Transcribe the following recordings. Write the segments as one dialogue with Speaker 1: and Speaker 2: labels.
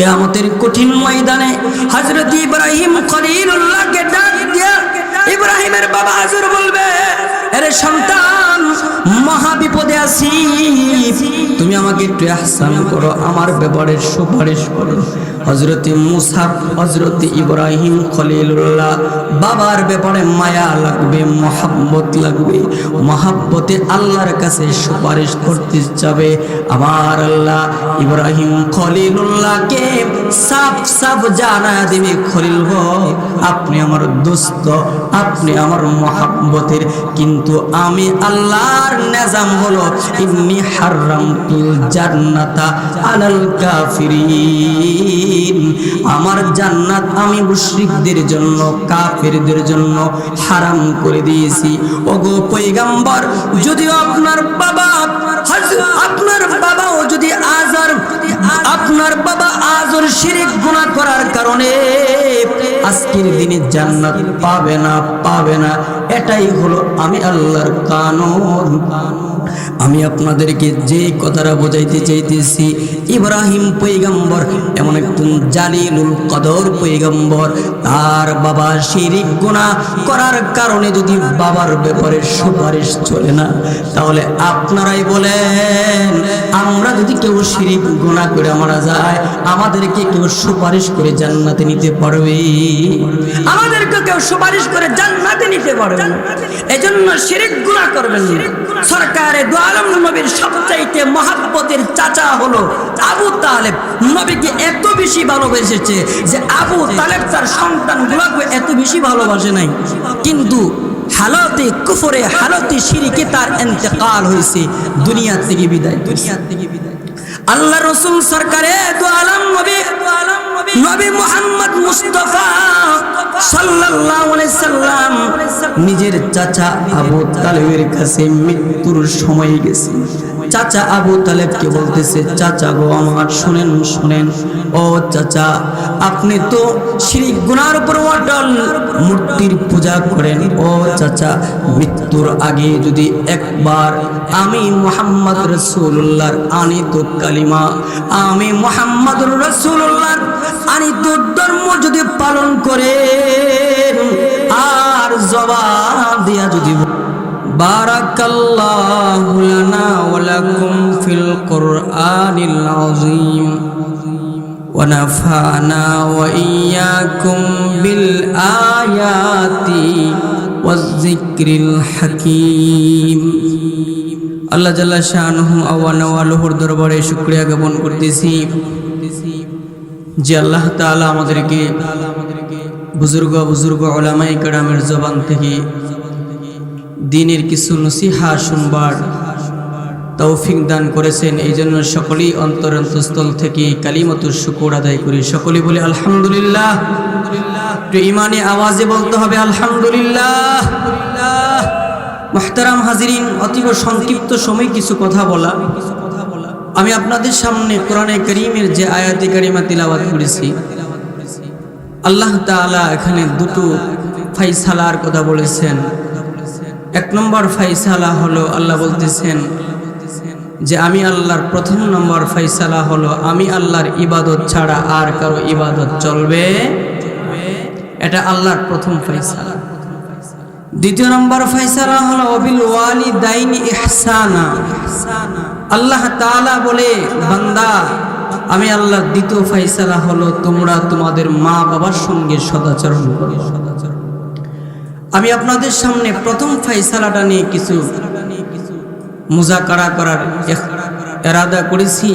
Speaker 1: কেয়ামতের কঠিন ময়দানে হজরত ইব্রাহিম খলিলুল্লাহকে ডাক দিয়া ইব্রাহিমের বাবা হাজুর বলবে আরে সন্তান মহা বিপদে আছি। তুমি আমাকে একটু আহসান করো, আমার ব্যাপারে সুপারিশ করো। হজরত হজরত ইব্রাহিম বাবার ব্যাপারে মায়া লাগবে, মহাব্বত লাগবে। মহাব্বতে আল্লাহর কাছে সুপারিশ করতে যাবে। আল্লাহ ইব্রাহিম সাফ সাফ জানা দেবে, খলিল আপনি আমার দোস্ত, আপনি আমার মহাব্বতের। কিন্তু আমি আল্লাহর নিজাম হলো ইন্নি হারামতুল জান্নাতা আলাল কাফিরিন। আমার জান্নাত আমি মুশরিকদের জন্য, কাফেরদের জন্য হারাম করে দিয়েছি। ওগো পয়গাম্বর যদিও আপনার বাবা আপনার বাবাও যদি আজার আপনার বাবা আজর শিরিক গুনাহ করার কারণে আজকের দিনে জান্নাত পাবে না পাবে না, এটাই হলো আমি আল্লাহর কানুন। আমি আপনাদেরকে যে কথাটা বোঝাইতে চাইতেছি, ইব্রাহিম পৈগম্বর, এমন একজন জালিলুল কদর পৈগম্বর, তার বাবা শিরিক গুণা করার কারণে যদি বাবার ব্যাপারে সুপারিশ চলে না, তাহলে আপনারাই বলেন, আমরা যদি কেউ শিরিক গুণা করে মারা যায়, আমাদেরকে কেউ সুপারিশ করে জান্নাতে নিতে পারবে? আমাদেরকে কেউ সুপারিশ করে জান্নাতে নিতে পারবে? এজন্য শিরিক গুণা করবেন না। সরকারে দু আলম নবীর সবচাইতে মহাব্বতের চাচা হলো আবু তালেব। নবীকে এত বেশি ভালোবেসেছে যে আবু তালেব তার সন্তানগুলোকে এত বেশি ভালোবাসে নাই। কিন্তু হালতে কুফরে, হালতে শিরিকে তার এন্তেকাল হয়েছে দুনিয়া থেকে বিদায়। দুনিয়া থেকে বিদায়। আল্লাহ রসুল সরকারে দু আলম নবী নবী মোহাম্মদ মুস্তফা সাল্লাম নিজের চাচা আবু তালেবের কাছে মৃত্যুর সময় গেছে। চাচা আবু তালেবকে বলতেছে, চাচা গো আমার, শুনেন শুনেন। ও চাচা, আপনি তো শ্রী গুনার উপর অটল মূর্তির পূজা করেন। ও চাচা, মৃত্যুর আগে যদি একবার আমি মোহাম্মদ রসুল্লাহর আনিত কালিমা, আমি মোহাম্মদ রসুল্লাহর আনিত ধর্ম যদি পালন করে আর জবাব দিয়া যদি বারাকাল্লাহু ফিল কুরআনিল আযীম। ونفعنا وإياكم بالآيات والذكر الحكيم আল্লাহ জাল্লা শাহনুহু আওয়ানওয়ালুহুর দরবারে শুক্রিয়া জ্ঞাপন করতেছি যে আল্লাহ তাআলা আমাদেরকে বুজুর্গ বুজুর্গ ওলামাই কারামের জবান থেকে দিনের কিছু নসিহা শুনবার তৌফিক দান করেছেন। এই জন্য সকলেই অন্তর অন্তঃস্থল থেকে কালিমতুর শুকুর আদায় করি। সকলেই বলে, আলহামদুলিল্লাহ। ইমানে আওয়াজে বলতে হবে, আলহামদুলিল্লাহ। মাহতারাম হাজিরিন, অতীব সংক্ষিপ্ত সময় কিছু কথা বলা। আমি আপনাদের সামনে কোরআনে করিমের যে আয়াতি কারিমা তিলাবাত করেছি। আল্লাহ তাআলা এখানে দুটো ফাইসালার কথা বলেছেন। এক নম্বর ফাইসালা হলো, আল্লাহ বলতেছেন যে আমি আল্লাহর প্রথম নম্বর ফাইসালা হলো, আমি আল্লাহর ইবাদত ছাড়া আর কারও ইবাদত চলবে? এটা আল্লাহর প্রথম ফাইসালা দ্বিতীয় নম্বর ফাইসালা হলো, অবিল ওয়ালি দাইনি ইহসানা। আল্লাহ তাআলা বলে, বান্দা, আমি আল্লাহর দ্বিতীয় ফাইসালা হলো, তোমরা তোমাদের মা বাবার সঙ্গে সদাচরণ করো। আমি আপনাদের সামনে প্রথম ফাইসালাটা নিয়ে কিছু মুজাকারা করার এরাদা করেছি।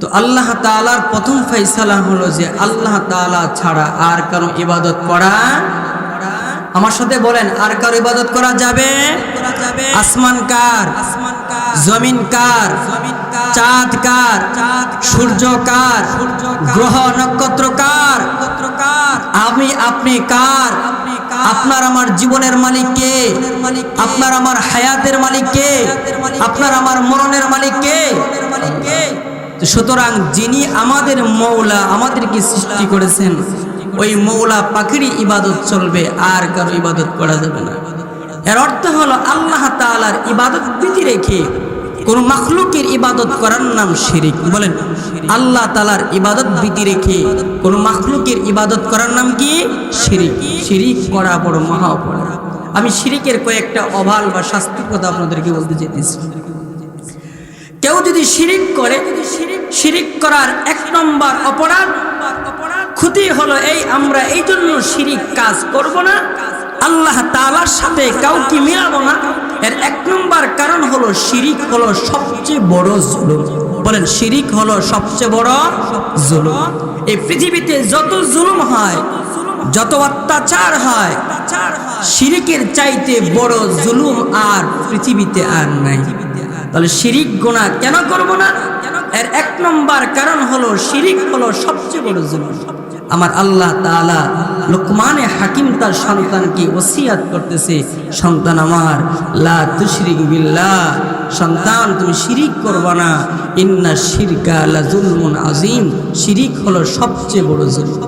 Speaker 1: তো আল্লাহ তাআলার প্রথম ফাইসালা হলো যে আল্লাহ তাআলা ছাড়া আর কারও ইবাদত করা আমার সাথে বলেন, আর কারও ইবাদত করা যাবে? আসমান কার, জমিন কার, চাঁদ কার, সূর্য কার, গ্রহ নক্ষত্র কার, আমি, আপনি কার? আপনার আমার জীবনের মালিক কে? আপনার আমার হায়াতের মালিক কে আপনার আমার মরণের মালিক কে সুতরাং যিনি আমাদের মৌলা আমাদেরকে সৃষ্টি করেছেন, ওই মৌলা পাখিরই ইবাদত চলবে, আর কারও ইবাদত করা যাবে না। এর অর্থ হলো আল্লাহ তাআলার ইবাদত বিধি রেখে কোন মাখলুকের ইবাদত করার নাম শিরিক। বলেন, আল্লাহ তালার ইবাদত ভীতি রেখে কোন মাখলুকের ইবাদত করার নাম কি? শিরিক। শিরিক করা বড় মহা আমি শিরিকের কয়েকটা অভাল বা শাস্তির কথা আপনাদেরকে বলতে চাইতেছি। কেউ যদি শিরিক করে, শিরিক করার এক নম্বর অপরাধ, ক্ষতি হলো এই, আমরা এই জন্য শিরিক কাজ করব না। আল্লাহ তালার সাথে কাউকে মিলাবো না। এর এক নম্বর কারণ হলো শিরিক হলো সবচেয়ে বড় জুলুম। বলেন, শিরিক হলো সবচেয়ে বড় জুলুম। এই পৃথিবীতে যত জুলুম হয় যত অত্যাচার হয়, শিরিকের চাইতে বড় জুলুম আর পৃথিবীতে আর নাই। তাহলে শিরিক গোনা কেন করব না? এর এক নম্বর কারণ হলো শিরিক হলো সবচেয়ে বড় জুলুম। আমার আল্লাহ তাআলা লোকমানে হাকিম তার সন্তানকে ওসিয়াত করতেছে, সন্তান আমার, লা তুশরিক বিল্লাহ, সন্তান, তুমি শিরিক করবা না। ইন্না শিরকা লা জুলমুন আজিম শিরিক হলো সবচেয়ে বড় জুলুম।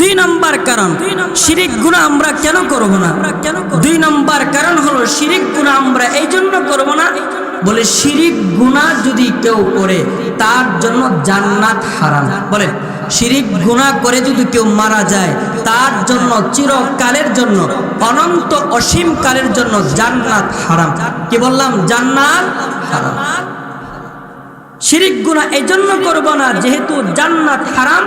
Speaker 1: দুই নম্বর কারণ, শিরিক গুণা আমরা কেন করব না? দুই নম্বর কারণ হলো, শিরিক গুণা আমরা এই জন্য করব না, বলে শিরিক গুণা যদি কেউ করে, তার জন্য জান্নাত হারাম। বলে শিরিক গুণা করে যদি কেউ মারা যায়, তার জন্য চিরকালের জন্য, অনন্ত অসীম কালের জন্য জান্নাত হারাম। কি বললাম? জান্নাত হারাম। শিরিক গুণা এই জন্য করব না, যেহেতু জান্নাত হারাম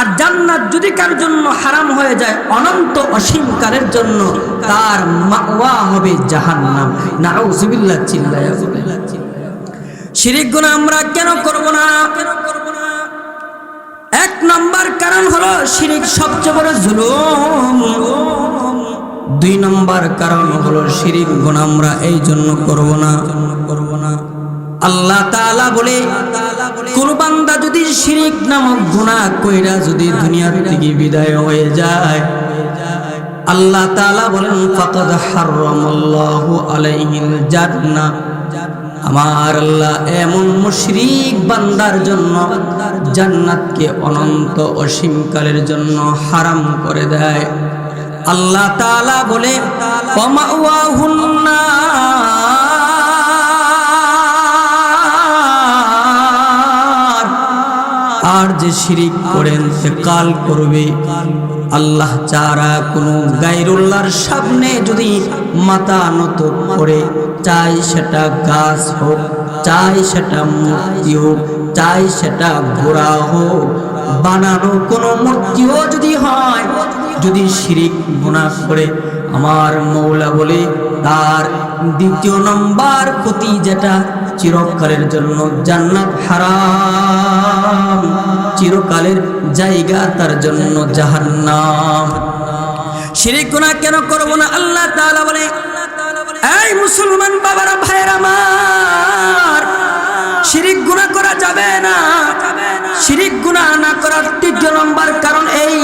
Speaker 1: আর জান্নাত যদি কার জন্য হারাম হয়ে যায়, অনন্ত অসীম কালের জন্য তার মাওয়া হবে জাহান্নাম। নাউজুবিল্লাহ, চিল্লায়া। শিরিক গুনাহ আমরা কেন করব না? এক নাম্বার কারণ হলো শিরিক সবচেয়ে বড় জুলুম। দুই নম্বর কারণ হলো শিরিক গুনাহ আমরা এই জন্য করব না করব না। আল্লাহ তাআলা বলে, কোন বান্দা যদি শিরিক নামক গুনাহ কইরা যদি দুনিয়ার থেকে বিদায় হয়ে যায়, আল্লাহ তাআলা বলেন, ফাকাদ হারামাল্লাহু আলাইহিল জান্নাহ। আমার আল্লাহ এমন মুশরিক বান্দার জন্য জান্নাতকে অনন্ত অসীম কালের জন্য হারাম করে দেয়। আল্লাহ তাআলা বলে ওমাওয়াহুন্না আর যে শিরিক করেন, সে কাল করবে। আল্লাহ চারা কোনো গাইরুল্লাহর সামনে যদি মাথা নত করে, চাই সেটা গাছ হোক, চাই সেটা মূর্তি হোক, চাই সেটা ঘোড়া হোক, বানানো কোনো মূর্তিও যদি হয়, যদি শিরিক গুণা করে, আমার মৌলা বলে, তার দ্বিতীয় নম্বর ক্ষতি যেটা, চিরকালের জন্য জান্নাত হারাম। চিরকালের জায়গা তার জন্য জাহান্নাম। শিরিক গুনাহ কেন করব না? আল্লাহ তাআলা বলে, এই মুসলমান বাবারা ভাইরা আমার, শিরিক গুনাহ করা যাবে না। শিরিক গুনাহ না করার তৃতীয় নম্বর কারণ এই।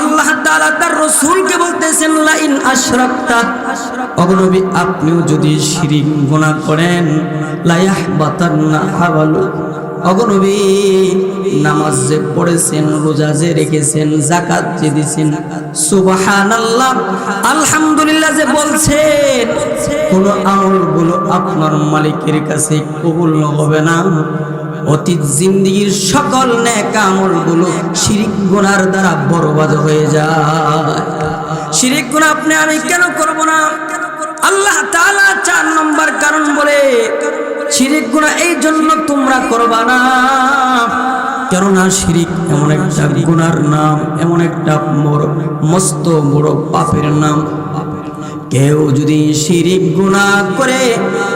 Speaker 1: আল্লাহ তাআলা তার রাসূলকে বলতেছেন লা ইন আশরাকতা আপনিও যদি শিরিক গুনাহ করেন লা ইয়াহবাতান্না আমালু অগনবী নামাজ যে পড়েছেন, রোজা যে রেখেছেন জাকাত যে দিছেন আলহামদুলিল্লাহ যে বলছেন, কোন আপনার মালিকের কাছে কবুল হবে না। অতীত জিন্দিগির সকল নেক আমলগুলো শিরিক গুনার দ্বারা বরবাদ হয়ে যায়। শিরিক গুনাহ আপনি আমি কেন করব না? আল্লাহ তালা চার নম্বর কারণ বলে শিরিক গুণা এই জন্য তোমরা করবা না। কেননা শিরিক এমন একটা গুনার নাম, এমন একটা মোর, মস্ত বড় পাপের নাম। কেউ যদি শিরিক গুনাহ করে,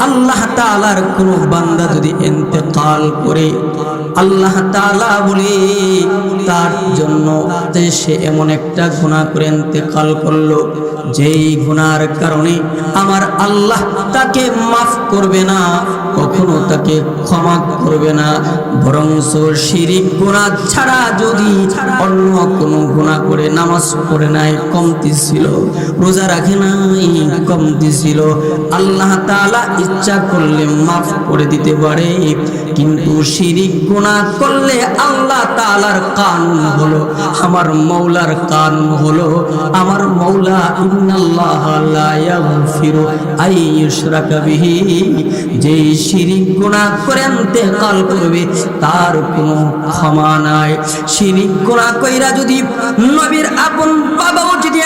Speaker 1: আল্লাহ তাআলার কোনো বান্দা যদি ইন্তেকাল করে, আল্লাহ তাআলা বলে, তার জন্য সে এমন একটা গুনাহ করে ইন্তেকাল করল, যেই গুনার কারণে আমার আল্লাহ তাকে মাফ করবে না, কখনো তাকে ক্ষমা করবে না। বরং শিরিক গুনাহ ছাড়া যদি অন্য কোনো গুনাহ করে, নামাজ পড়ে নাই, কমতি ছিল, রোজা রাখে নাই কমতি ছিল আল্লাহ করে দিতে পারে, কিন্তু করবে, তার কোনো ক্ষমা নাই। শিরিক গুনাহ কইরা যদি নবীর আপন বাবাও যদি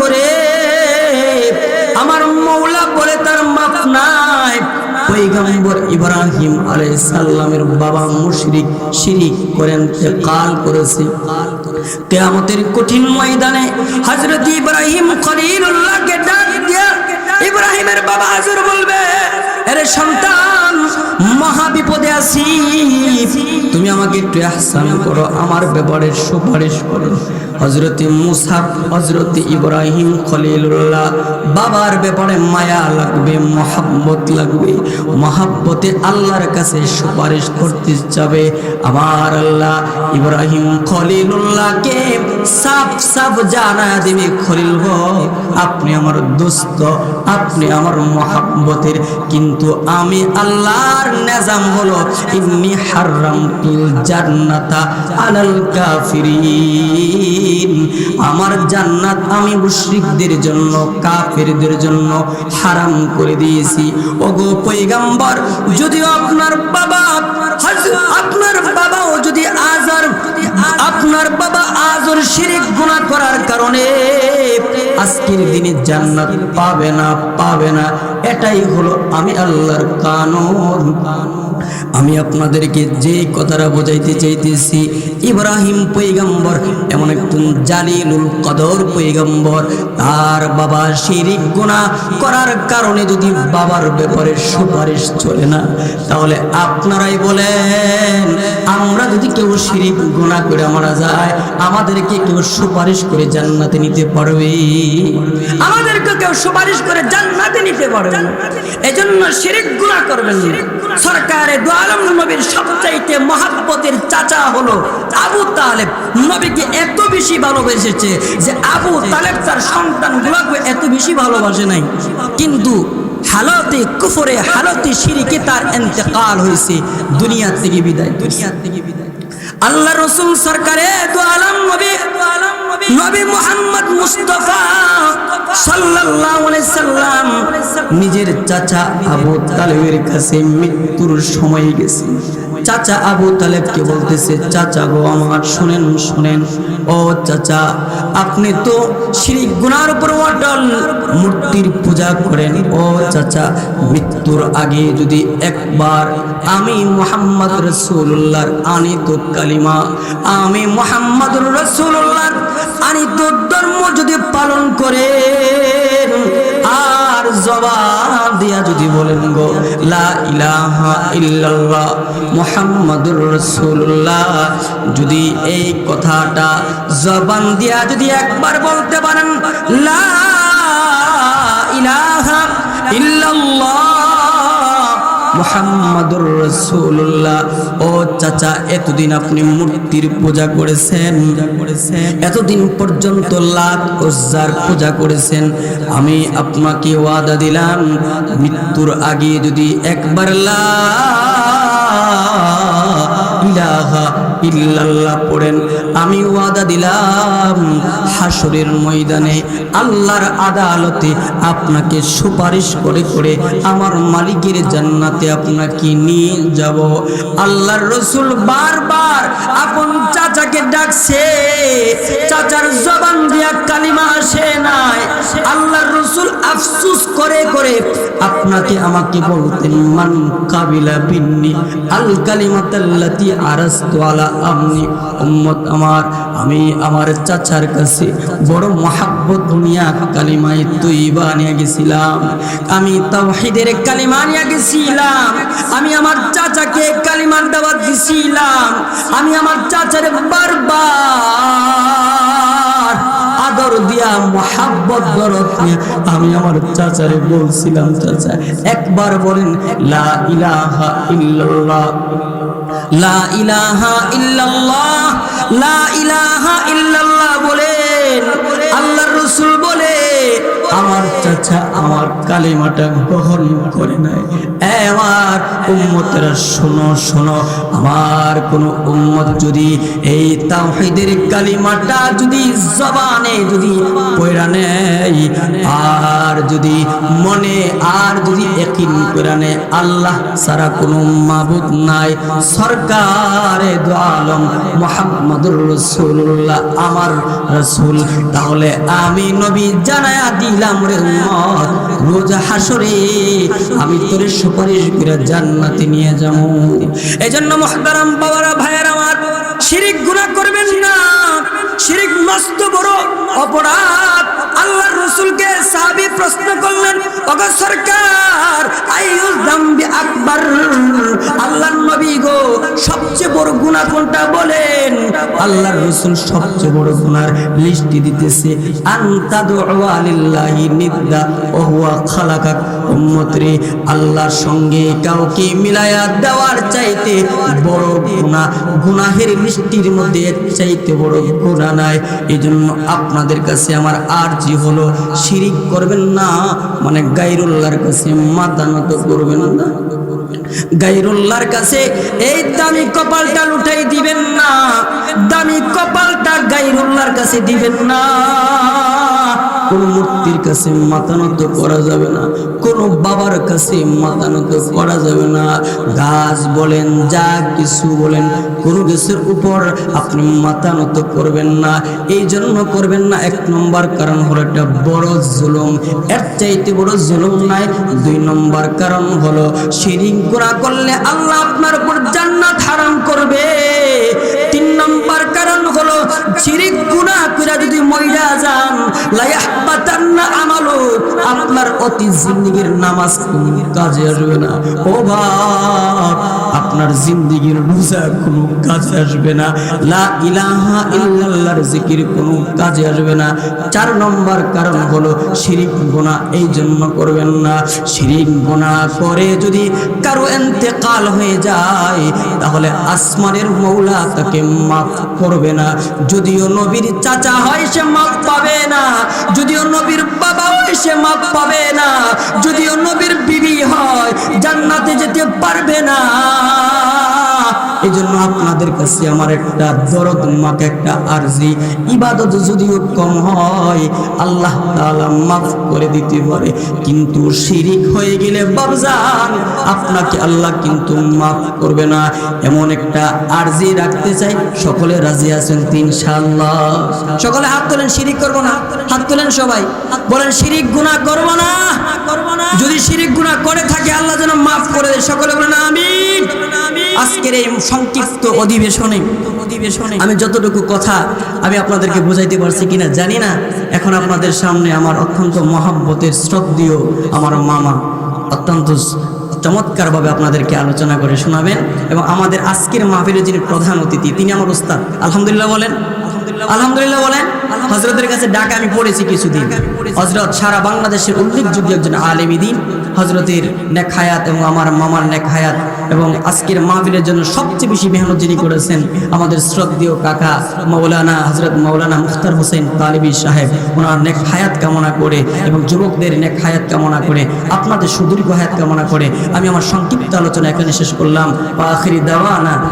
Speaker 1: করে আমার মৌলা বলে তার মাফ নাই। পৈগম্বর ইব্রাহিম আলাইহিস সালামের বাবা মুশরিক শিরিক করেন কাল করেছে। কিয়ামতের কঠিন ময়দানে হযরত ইব্রাহিম খলিলুল্লাহকে ডাক দিয়া ইব্রাহিমের বাবা হাজুর বলবে আরে সন্তান মহা বিপদে আছি। তুমি আমাকে একটু আহসান করো, আমার ব্যাপারে সুপারিশ করো। হজরতে মুসাফ হজরতে ইব্রাহিম খলিলুল্লাহ, বাবার ব্যাপারে মায়া লাগবে, মহাব্বত লাগবে। মহাব্বতে আল্লাহর কাছে সুপারিশ করতে যাবে। আমার আল্লাহ ইব্রাহিম খলিলুল্লাহকে সাফ সাফ জানা দেবে, খলিল আপনি আমার দোস্ত, আপনি আমার মহাব্বতের, কিন্তু আমি আল্লাহর নিজাম হলো জান্নাতা আলাল কাফিরিন। আমার জান্নাত আমি মুশরিকদের জন্য, কাফেরদের জন্য হারাম করে দিয়েছি। ওগো পয়গাম্বর যদিও আপনার বাবা, আপনার বাবাও যদি আজার আপনার বাবা আজর শিরিক গুণা করার কারণে আজকের দিনে জান্নাত পাবে না পাবে না। এটাই হলো আমি আল্লাহর কানুন। আমি আপনাদেরকে যে কথাটা বোঝাইতে চাইতেছি, ইব্রাহিম পৈগম্বর এমন একজন জালিলুল কদর পৈগম্বর। তার বাবা শিরিক গুনাহ করার কারণে যদি বাবার ব্যাপারে সুপারিশ চলে না, তাহলে আপনারাই বলেন, আমরা যদি কেউ শিরিক গুনাহ করে মারা যায়, আমাদেরকে কেউ সুপারিশ করে জান্নাতে নিতে পারবে? আমাদেরকে কেউ সুপারিশ করে জান্নাতে নিতে পারবে? এজন্য শিরিক গুনাহ করবেন সরকারে দোয়ালম নবীর সবচাইতে মহাব্বতের চাচা হলো আবু তালেব। নবীকে এত বেশি ভালোবেসেছে যে আবু তালেব তার সন্তানগুলোকে এত বেশি ভালোবাসে নাই। কিন্তু হালতে কুফরে হালতে শিরিকে তার এন্তেকাল হয়েছে দুনিয়ার থেকে বিদায়। দুনিয়া থেকে বিদায়। আল্লাহ রসুল সরকারে দু আলম নবী নবী মোহাম্মদ মুস্তফা সাল্লাল্লাহু আলাইহি সাল্লাম নিজের চাচা আবু তালেবের কাছে মৃত্যুর সময় গেছে। চাচা আবু তালেবকে বলতেছে, চাচা গো আমার, শুনেন শুনেন। ও চাচা, আপনি তো শিরিক গুনার উপর অটল মূর্তির পূজা করেন। ও চাচা, মৃত্যুর আগে যদি একবার আমি মোহাম্মদ রসুল্লাহর আনিত কালিমা, আমি মোহাম্মদ রসুল্লাহর আনিত ধর্ম যদি পালন করেন আর জবাব দিয়া যদি বলেন গো, লা ইলাহা মুহাম্মাদুর রাসূলুল্লাহ, যদি এই কথাটা জবান দিয়া যদি একবার বলতে পারেন, লা ইলাহা ইল্লাল্লাহ মোহাম্মদুর রসুল্লাহ ও চাচা, এতদিন আপনি মূর্তির পূজা করেছেন। এতদিন পর্যন্ত লাত ওজার পূজা করেছেন। আমি আপনাকে ওয়াদা দিলাম, মৃত্যুর আগে যদি একবার লা ইলাহা ইল্লাল্লাহ পড়েন। আমি ওয়াদা দিলাম হাসরের ময়দানে আল্লাহর আদালতে আপনাকে সুপারিশ করে করে আমার মালিকের জান্নাতে আপনাকে নিয়ে যাব? আল্লাহর রসুল বারবার আপন চাচাকে ডাকছে, চাচার জবান দিয়া কালিমা আসে নাই। আল্লাহর করে করে আপনাকে আমাকে বলতেন, মান কাবিলা বিন্নি আল কালিমাতাল্লাতি আরাস্তু আলা আমনি। উম্মত আমার, আমি আমার চাচার কাছে বড় মহাব্বত নিয়া কালিমায় তৈবা নিয়ে গেছিলাম। আমি তাওহীদের কালিমা নিয়ে গেছিলাম। আমি আমার চাচাকে কালিমার দাওয়াত দিছিলাম। আমি আমার চাচারে বারবার দিয়া, মহাব্বত দরদ নিয়ে আমি আমার চাচারে বলছিলাম, চাচা, একবার বলেন, লা ইলাহা ইল্লাল্লাহ। লা ইলাহা ইল্লাল্লাহ, লা ইলাহা আমার চাচা আমার কালিমাটা গ্রহণ করে নাই। আমার উম্মতেরা শোনো শোনো, আমার কোন উম্মত যদি এই তাওহীদের কালিমাটা যদি জবানে যদি পয়রা নেয়, আর যদি মনে, আর যদি একিন করে নেয়, আল্লাহ সারা কোনো মাবুদ নাই। সরকারে দু আলম মোহাম্মদুর রসুল্লাহ আমার রসুল। তাহলে আমি নবী জানায়া দিলাম হাসরে আমি তোর সুপারিশ করে নিয়ে বাবারা আমার, শিরিক করবেন না। শিরিক মস্ত বড় অপরাধ। আল্লাহর রসুলকে প্রশ্ন করলেন, ওগো সরকার আকবার। আল্লাহর নবী গো, সবচেয়ে বড় কোনটা বলেন? রসুল সবচেয়ে বড় গুনার লিস্টি দিতেছে আনতাদু আলিল্লাহি নিদ্দা ও হুয়া খালাকাক উম্মতরে, আল্লাহর সঙ্গে কাউকে মিলায়া দেওয়ার চাইতে বড় গুনাহ, গুনাহের লিস্টির মধ্যে চাইতে বড় গুনাহ নাই। এই আপনাদের কাছে আমার আরজি হলো, শিরিক করবেন না মানে গাইরুল্লাহর কাছে মাথা নত করবেন না। গাইরুল্লাহর কাছে এই দামি কপালটা লুটাই দিবেন না, দামি কপালটা গাইরুল্লাহর কাছে দিবেন না। কোন মূর্তির কাছে মাথা নত করা যাবে না, কোন বাবার কাছে মাথা নত করা যাবে না। গাছ বলেন, যা কিছু বলেন, কোন কিছুর উপর আপনি মাথা নত করবেন না। এই জন্য করবেন না, এক নম্বর কারণ হলো একটা বড় জুলুম। এর চাইতে বড় জুলুম নাই, দুই নম্বর কারণ হলো, শিরিক গুনাহ করলে আল্লাহ আপনার উপর জান্নাত হারাম করবে। শিরিক গুনাহ করে যদি মইরা যান লায়াহবাতান্না আমালু আপনার অতি জিন্দেগীর নামাজ কোন কাজে আসবে না। ও বাপ, আপনার জিন্দেগীর রোজা কোনো কাজে আসবে না। লা ইলাহা ইল্লাল্লাহর জিকির কোনো কাজে আসবে না। চার নম্বর কারণ হলো শিরিক গুনাহ এই জন্য করবেন না। শিরিক গুনাহ করে যদি কারও এন্তেকাল হয়ে যায়, তাহলে আসমানের মৌলা তাকে মাফ করবে না। যদিও নবীর চাচা হয় সে মাফ পাবে না, যদিও নবীর বাবা হয় সে মাফ পাবে না। যদিও নবীর বিবি হয় জান্নাতে যেতে পারবে না। এই জন্য আপনাদের কাছে আমার একটা দরদ, মাকে একটা আরজি। ইবাদত যদিও কম হয়, আল্লাহ তাআলা মাফ করে দিতে পারে। কিন্তু শিরিক হয়ে গেলে বাবজান আপনাকে আল্লাহ কিন্তু মাফ করবে না। এমন একটা আরজি রাখতে চাই, সকলে রাজি আছেন ইনশাআল্লাহ। সকলে হাত তোলেন, শিরিক করব না। হাত তোলেন সবাই। বলেন, শিরিক গুনাহ করব না করব না। যদি শিরিক গুনাহ করে থাকে, আল্লাহ যেন মাফ করে দেয়। সকলে বলেন, আমিন। আজকের এই সংক্ষিপ্ত অধিবেশনে অধিবেশনে আমি যতটুকু কথা আমি আপনাদেরকে বোঝাইতে পারছি কিনা জানি না, এখন আপনাদের সামনে আমার অত্যন্ত মহাব্বতের, শ্রদ্ধেয় আমার মামা অত্যন্ত চমৎকারভাবে আপনাদেরকে আলোচনা করে শোনাবেন এবং আমাদের আজকের মাহফিলের যিনি প্রধান অতিথি, তিনি আমার উস্তাদ আলহামদুলিল্লাহ বলেন? আলহামদুলিল্লাহ বলেন? হজরতের কাছে ডাকা আমি পড়েছি কিছুদিন। হজরত সারা বাংলাদেশের উল্লেখযোগ্য একজন আলেম দিন হজরতের নেক হায়াত এবং আমার মামার নেক হায়াত এবং আজকের মাহফিলের জন্য সবচেয়ে বেশি মেহনত যিনি করেছেন আমাদের শ্রদ্ধেয় কাকা মৌলানা হজরত মৌলানা মুখতার হোসেন তালিবি সাহেব। ওনার নেক হায়াত কামনা করে এবং যুবকদের নেক হায়াত কামনা করে, আপনাদের সুদীর্ঘ হায়াত কামনা করে আমি আমার সংক্ষিপ্ত আলোচনা এখানে শেষ করলাম। বা আখিরি দেওয়ানা।